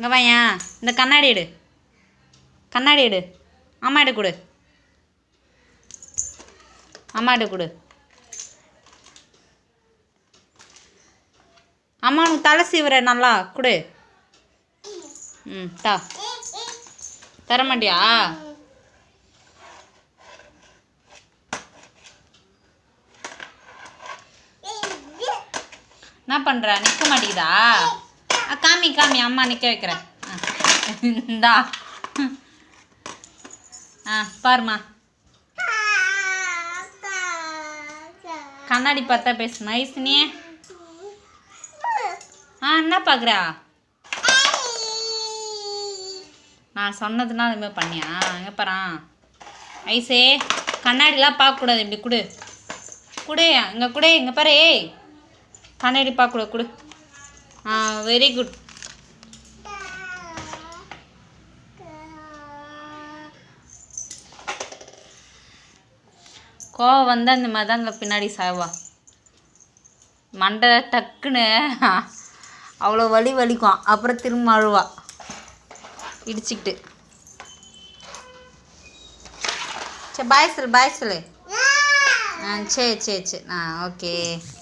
இங்கே வாயா இந்த கண்ணாடி எடு. கண்ணாடி எடு. அம்மா எடு கொடு. அம்மா எடு கொடு. அம்மா உனக்கு தலை சீவுற நல்லா கொடு. ம் தா. தர மாட்டியா? என்ன பண்ணுற நிற்க மாட்டேங்குதா? காமி காமி அம்மா நிற்க வைக்கிறேன் இந்தா. ஆ பாருமா கண்ணாடி பார்த்தா பேசு ஐஸ்னி ஆ என்ன பார்க்குறா? நான் சொன்னதுனா அது மாதிரி பண்ணியா? எங்கே பாறான் ஐசே கண்ணாடிலாம் பார்க்கக்கூடாது இப்படி கொடு. கொடு இங்கே கொடு இங்கே பாரு. கண்ணாடி பார்க்கக்கூடாது கொடு. ஆ வெரி குட் கோவம் வந்தால் இந்த மாதிரி தான் பின்னாடி சாவா. மண்டை டக்குன்னு அவ்வளோ வலி வலிக்கும். அப்புறம் திரும்ப அழுவா. இடிச்சிக்கிட்டு. சரி பாய் சொல்லு பாய் சொல்லு. ஆ சரி சரி சரி. ஆ ஓகே